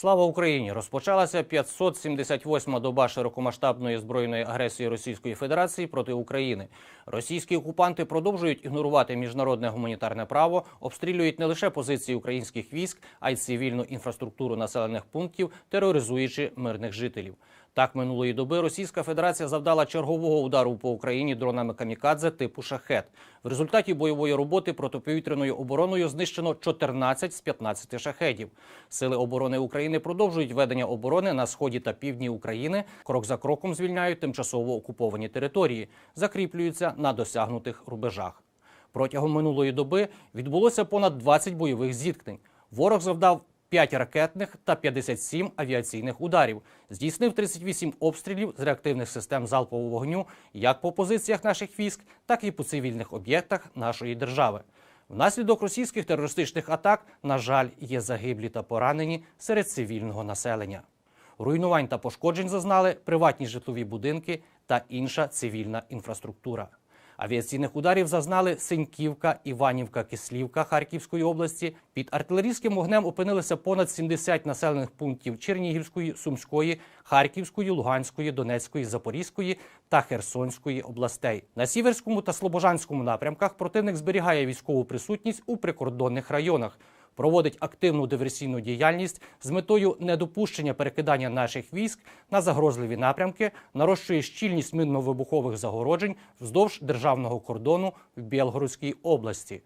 Слава Україні! Розпочалася 578-ма доба широкомасштабної збройної агресії Російської Федерації проти України. Російські окупанти продовжують ігнорувати міжнародне гуманітарне право, обстрілюють не лише позиції українських військ, а й цивільну інфраструктуру населених пунктів, тероризуючи мирних жителів. Так минулої доби Російська Федерація завдала чергового удару по Україні дронами камікадзе типу шахет. В результаті бойової роботи протиповітряною обороною знищено 14 з 15 шахедів. Сили оборони України продовжують ведення оборони на сході та півдні України. Крок за кроком звільняють тимчасово окуповані території, закріплюються на досягнутих рубежах. Протягом минулої доби відбулося понад 20 бойових зіткнень. Ворог завдав 5 ракетних та 57 авіаційних ударів, здійснив 38 обстрілів з реактивних систем залпового вогню як по позиціях наших військ, так і по цивільних об'єктах нашої держави. Внаслідок російських терористичних атак, на жаль, є загиблі та поранені серед цивільного населення. Руйнувань та пошкоджень зазнали приватні житлові будинки та інша цивільна інфраструктура. Авіаційних ударів зазнали Синьківка, Іванівка, Кислівка Харківської області. Під артилерійським вогнем опинилися понад 70 населених пунктів Чернігівської, Сумської, Харківської, Луганської, Донецької, Запорізької та Херсонської областей. На Сіверському та Слобожанському напрямках противник зберігає військову присутність у прикордонних районах проводить активну диверсійну діяльність з метою недопущення перекидання наших військ на загрозливі напрямки, нарощує щільність мінно-вибухових загороджень вздовж державного кордону в Білгородській області.